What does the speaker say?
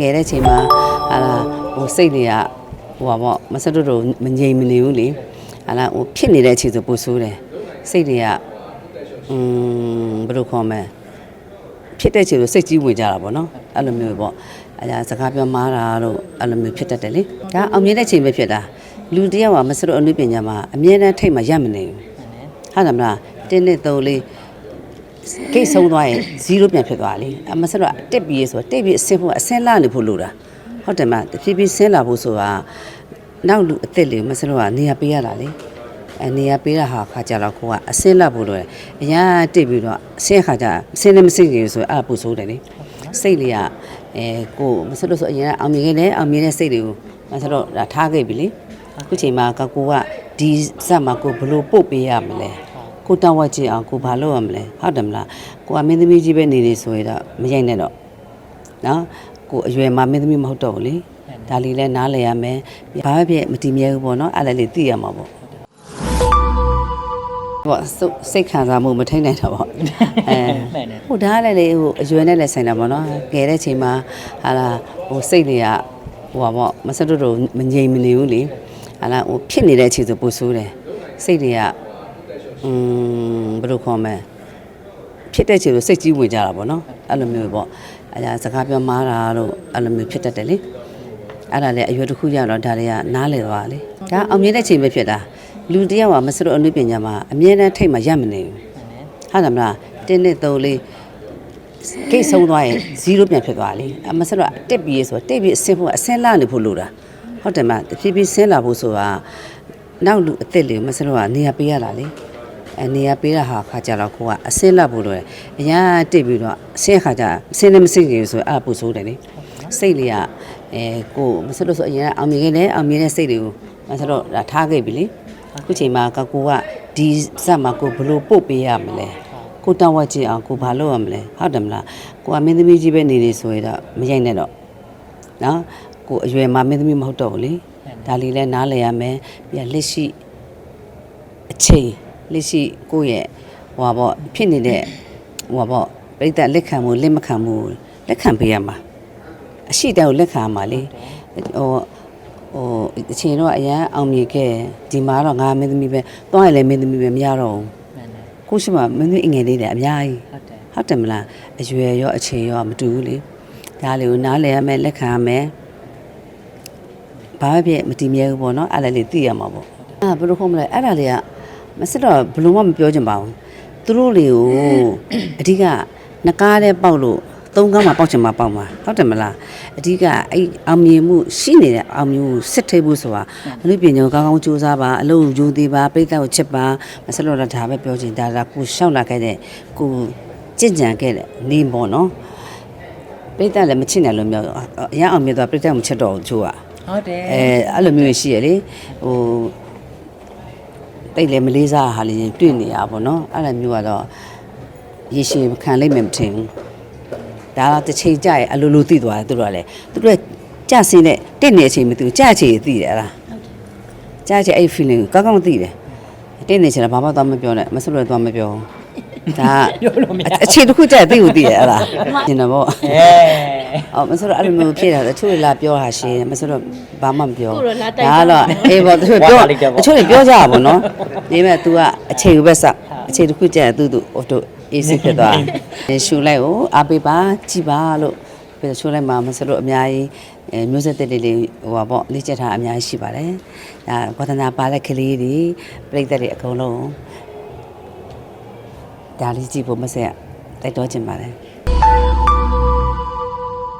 ကယ်တဲ့ချိန်မှာဟာလာဟိုစိတ်တွေကဟိုပါပေါ့မဆက်တို့တို့မငြိမ်မနေဘူးလေဟာလာဟိုဖြစ်နေတဲ့အချိန်ဆိုပိုဆိုးတယ်စိတ်တွေကอืมဘယ်လိုခေါ်မလဲဖြစ်တဲ့အချိန်ဆိုစိတ်ကြီးဝင်ကြတာပေါ့နော်အဲ့လိုမျိုးပေါ့အဲဒါစကားပြောမှားတာတို့အဲ့လိုမျိုးဖြစ်တတ်တယ်လေဒါအောင်မြင်တဲ့ချိန်ပဲဖြစ်တာလူတစ်ယောက်ကမဆက်တို့အနုပညာမှာအမြဲတမ်းထိတ်မှရပ်မနေဘူးဟုတ်တယ်မလားတင်းနဲ့သုံးလေး ကိတ်ဆုံးသွားရင်0ပြန်ဖြစ်သွားလေအမဆက်တော့တက်ပြီးရေဆိုတက်ပြီးအစင်းဖို့အစင်းလာနေဖို့လိုတာဟုတ်တယ်မတဖြည်းဖြည်းဆင်းလာဖို့ဆိုတာနောက်လူအစ်စ်လေးမဆက်တော့ကနေရာပေးရတာလေအဲနေရာပေးတာဟာခါကြတော့ကိုကအစင်းလာဖို့လိုတယ်အရာတက်ပြီးတော့အစင်းခါကြအစင်းလည်းမစိတ်ကြီးဆိုအဲ့ဒါပူဆိုးတယ်လေစိတ်လေးကအဲကိုမဆက်လို့ဆိုအရင်အောင်မြင်ခဲ့တယ်အောင်မြင်တဲ့စိတ်တွေကိုမဆက်တော့ဒါထားခဲ့ပြီလေအခုချိန်မှာကကိုကဒီဇက်မှာကိုဘလို့ပုတ်ပေးရမလဲ ကိုတောင်းဝတ်ကြည့်အောင်ကိုဘာလုပ်ရမလဲဟုတ်တယ်မလားကိုကမင်းသမီးကြီးပဲနေနေဆိုရင်တော့မရိုက်နဲ့တော့နော်ကိုအရွယ်မှာမင်းသမီးမဟုတ်တော့ဘူးလေဒါလီလည်းနားလည်ရမယ်ဘာပဲဖြစ်မတည်မြဲဘူးပေါ့နော်အဲ့လည်းလေးသိရမှာပေါ့ပေါ့စုစိတ်ခံစားမှုမထိန်နိုင်တော့ပေါ့အဲဟိုဒါကလည်းလေဟိုအရွယ်နဲ့လည်းဆိုင်တာပေါ့နော်ငယ်တဲ့ချိန်မှာဟာလာဟိုစိတ်တွေကဟိုပါပေါ့မဆက်တို့တို့မငြိမ်မနေဘူးလေဟာလာဟိုဖြစ်နေတဲ့အချိန်ဆိုပိုဆိုးတယ်စိတ်တွေက อืมဘယ်လိုခေါ်မလဲဖြစ်တဲ့ချိန်ဆိုစိတ်ကြီးဝင်ကြတာပေါ့နော်အဲ့လိုမျိုးပေါ့အဲဒါစကားပြောမှားတာတို့အဲ့လိုမျိုးဖြစ်တတ်တယ်လေအဲ့ဒါလည်းအရွယ်တစ်ခုရတော့ဒါတွေကနားလေသွားလေဒါအောင်မြင်တဲ့ချိန်ပဲဖြစ်တာလူတစ်ယောက်ကမစလို့အနုပညာမှာအမြဲတမ်းထိတ်မှရပ်မနေဘူးဟုတ်တယ်မလားတင်းနဲ့သုံးလေးကိတ်ဆုံးသွားရင်0ပြန်ဖြစ်သွားလေအမစတော့တက်ပြီးရေဆိုတက်ပြီးအစင်းဖို့အစင်းလာနေဖို့လိုတာဟုတ်တယ်မတဖြည်းဖြည်းဆင်းလာဖို့ဆိုတာနောက်လူအစ်စ်လေးမစတော့ကနေရာပေးရတာလေ အနေရပေးတာဟာခါကြတော့ကိုကအစင်းလက်ဖို့လိုတယ်အရာတစ်ပြီးတော့အစင်းခါကြအစင်းလည်းမစိတ်ကြီးဆိုအဲ့ဒါပူဆိုးတယ်လေစိတ်လေးကအဲကိုမစလို့ဆိုအရင်အောင်မြင်ခဲ့တယ်အောင်မြင်တဲ့စိတ်တွေကိုမစတော့ဒါထားခဲ့ပြီလေအခုချိန်မှာကကိုကဒီဇက်မှာကိုဘလို့ပုတ်ပေးရမလဲကိုတောင်းဝတ်ကြည့်အောင်ကိုဘာလုပ်ရမလဲဟုတ်တယ်မလားကိုကမင်းသမီးကြီးပဲနေနေဆိုရင်တော့မရိုက်နဲ့တော့နော်ကိုအရွယ်မှာမင်းသမီးမဟုတ်တော့ဘူးလေဒါလီလည်းနားလည်ရမယ်ပြီးလက်ရှိအချိန် လက်ရှိကိုယ့်ရဲ့ဟိုပါပေါ့ဖြစ်နေတဲ့ဟိုပါပေါ့ပြိတ္တလက်ခံမှုလက်မခံမှုလက်ခံပေးရမှာအရှိတောင်လက်ခံရမှာလေဟိုဟိုအချိန်တော့အရန်အောင်မြင်ခဲ့ဒီမှာတော့ငါမင်းသမီးပဲသွားရလဲမင်းသမီးပဲမရတော့ဘူးကိုရှိမှမင်းသမီးအငယ်လေးတယ်အများကြီးဟုတ်တယ်ဟုတ်တယ်မလားအရွယ်ရောအချိန်ရောမတူဘူးလေဒါလေးကိုနားလည်ရမယ်လက်ခံရမယ်ဘာပဲဖြစ်မတည်မြဲဘူးပေါ့နော်အဲ့ဒါလေးသိရမှာပေါ့အာဘယ်လိုခေါ်မလဲအဲ့ဒါလေးက မစစ်တော့ဘယ်လိုမှမပြောချင်ပါဘူးသူတို့လေးကိုအဓိကနကားတဲ့ပေါက်လို့သုံးကားမှာပေါက်ချင်မှာပေါက်မှာဟုတ်တယ်မလားအဓိကအဲ့အောင်မြင်မှုရှိနေတဲ့အောင်မြင်မှုစစ်ထိပ်ဖို့ဆိုတာအလို့ပြင်ညောကောင်းကောင်းစူးစမ်းပါအလုပ်ယူသေးပါပိတ်သက်ကိုချစ်ပါမစစ်တော့ဒါပဲပြောချင်ဒါကကိုရှောက်လာခဲ့တဲ့ကိုကြင်ကြံခဲ့တဲ့နေပေါ့နော်ပြိတ္တလည်းမချစ်နိုင်လို့မျိုးအရန်အောင်မြင်သွားပြိတ္တမချစ်တော့ဘူးချို့ကဟုတ်တယ်အဲအဲ့လိုမျိုးရှိရလေဟို တိတ်လည်းမလေးစားဟာလေးတွေ့နေရပါတော့အဲ့လိုမျိုးကတော့ရေရှည်ခံလိုက်မယ်မထင်ဘူးဒါတော့တစ်ချိန်ကြာရင်အလိုလိုသိသွားတယ်သူတို့ကလည်းသူတို့ကကြာစင်းနဲ့တက်နေတဲ့အချိန်မသိဘူးကြာချင်သိတယ်အဲ့ဒါကြာချင်အဲ့ feeling ကိုကောင်းကောင်းသိတယ်တက်နေချင်တာဘာမှသွားမပြောနဲ့မဆွလို့သွားမပြောဘူးဒါပြောလို့မရအချိန်တစ်ခုကြာရင်သိကိုသိတယ်အဲ့ဒါကျင်တော့ဗောအဲ အော်မဆိုတော့အဲ့လိုမျိုးဖြစ်တာတချို့တွေလာပြောတာရှင်မဆိုတော့ဘာမှမပြောကိုယ်တော့လာတိုက်ဒါကတော့အေးပေါ့တချို့ပြောတချို့တွေပြောကြတာပေါ့နော်ဒီမဲ့ तू ကအချိန်ကိုပဲစအချိန်တစ်ခုကြာရင် तू သူဟိုတို့အေးစစ်ဖြစ်သွားတယ်ရှူလိုက်ကိုအားပေးပါကြည်ပါလို့ပြီးတော့ရှူလိုက်မှာမဆိုတော့အများကြီးအဲမျိုးဆက်တက်လေးလေးဟိုပါပေါ့လေ့ကျက်ထားအများကြီးရှိပါတယ်ဒါဝါသနာပါတဲ့ကလေးတွေပြိတ္တတွေအကုန်လုံးဒါလေးကြည့်ဖို့မဆက်တိုက်တော့ချင်ပါတယ်